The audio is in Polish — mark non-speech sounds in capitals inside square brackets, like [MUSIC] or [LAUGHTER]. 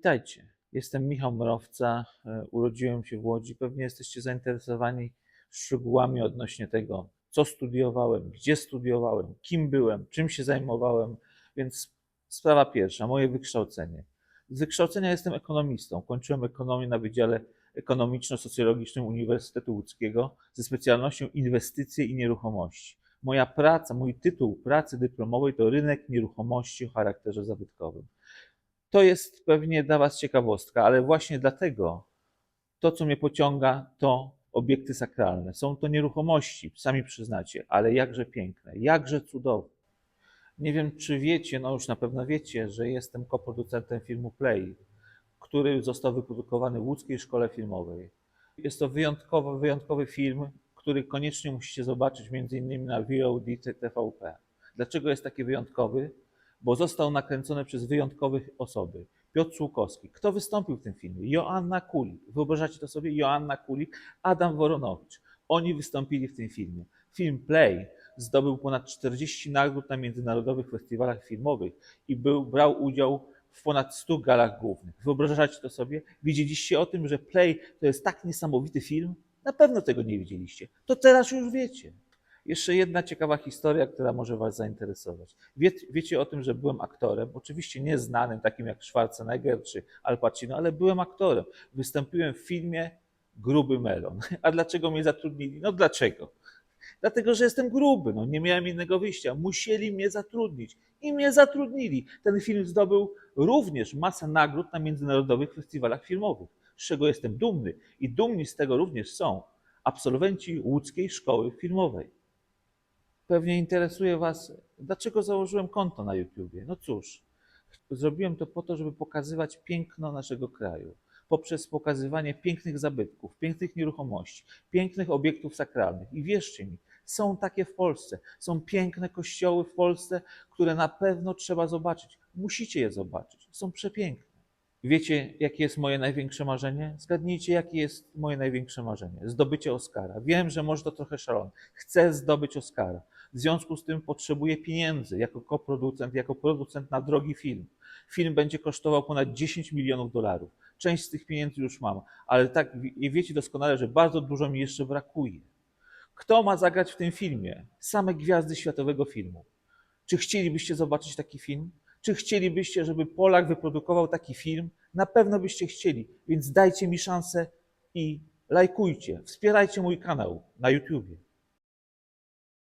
Witajcie. Jestem Michał Mrowca. e, Urodziłem się w Łodzi. Pewnie jesteście zainteresowani szczegółami odnośnie tego, co studiowałem, gdzie studiowałem, kim byłem, czym się zajmowałem. Więc sprawa pierwsza, moje wykształcenie. Z wykształcenia jestem ekonomistą. Kończyłem ekonomię na Wydziale Ekonomiczno-Socjologicznym Uniwersytetu Łódzkiego ze specjalnością inwestycje i nieruchomości. Moja praca, mój tytuł pracy dyplomowej to rynek nieruchomości o charakterze zabytkowym. To jest pewnie dla Was ciekawostka, ale właśnie dlatego to, co mnie pociąga, to obiekty sakralne. Są to nieruchomości, sami przyznacie, ale jakże piękne, jakże cudowne. Nie wiem, czy wiecie, no już na pewno wiecie, że jestem koproducentem filmu Play, który został wyprodukowany w Łódzkiej Szkole Filmowej. Jest to wyjątkowo, wyjątkowy film, który koniecznie musicie zobaczyć między innymi na VOD TVP. Dlaczego jest taki wyjątkowy? Bo został nakręcony przez wyjątkowe osoby. Piotr Słukowski. Kto wystąpił w tym filmie? Joanna Kulik. Wyobrażacie to sobie? Joanna Kulik, Adam Woronowicz. Oni wystąpili w tym filmie. Film Play zdobył ponad 40 nagród na międzynarodowych festiwalach filmowych i był, brał udział w ponad 100 galach głównych. Wyobrażacie to sobie? Widzieliście o tym, że Play to jest tak niesamowity film? Na pewno tego nie widzieliście. To teraz już wiecie. Jeszcze jedna ciekawa historia, która może Was zainteresować. Wie, wiecie o tym, że byłem aktorem, oczywiście nie znanym, takim jak Schwarzenegger czy Al Pacino, ale byłem aktorem. Wystąpiłem w filmie Gruby Melon. [LAUGHS] A dlaczego mnie zatrudnili? No dlaczego? Dlatego, że jestem gruby, no nie miałem innego wyjścia. Musieli mnie zatrudnić i mnie zatrudnili. Ten film zdobył również masę nagród na międzynarodowych festiwalach filmowych, z czego jestem dumny i dumni z tego również są absolwenci łódzkiej szkoły filmowej. Pewnie interesuje Was, dlaczego założyłem konto na YouTubie. No cóż, zrobiłem to po to, żeby pokazywać piękno naszego kraju. Poprzez pokazywanie pięknych zabytków, pięknych nieruchomości, pięknych obiektów sakralnych. I wierzcie mi, są takie w Polsce. Są piękne kościoły w Polsce, które na pewno trzeba zobaczyć. Musicie je zobaczyć. Są przepiękne. Wiecie, jakie jest moje największe marzenie? Zgadnijcie, jakie jest moje największe marzenie. Zdobycie Oscara. Wiem, że może to trochę szalone. Chcę zdobyć Oscara. W związku z tym potrzebuję pieniędzy jako koproducent, jako producent na drogi film. Film będzie kosztował ponad 10 milionów dolarów. Część z tych pieniędzy już mam, ale tak wiecie doskonale, że bardzo dużo mi jeszcze brakuje. Kto ma zagrać w tym filmie? Same gwiazdy światowego filmu. Czy chcielibyście zobaczyć taki film? Czy chcielibyście, żeby Polak wyprodukował taki film? Na pewno byście chcieli, więc dajcie mi szansę i lajkujcie, wspierajcie mój kanał na YouTubie.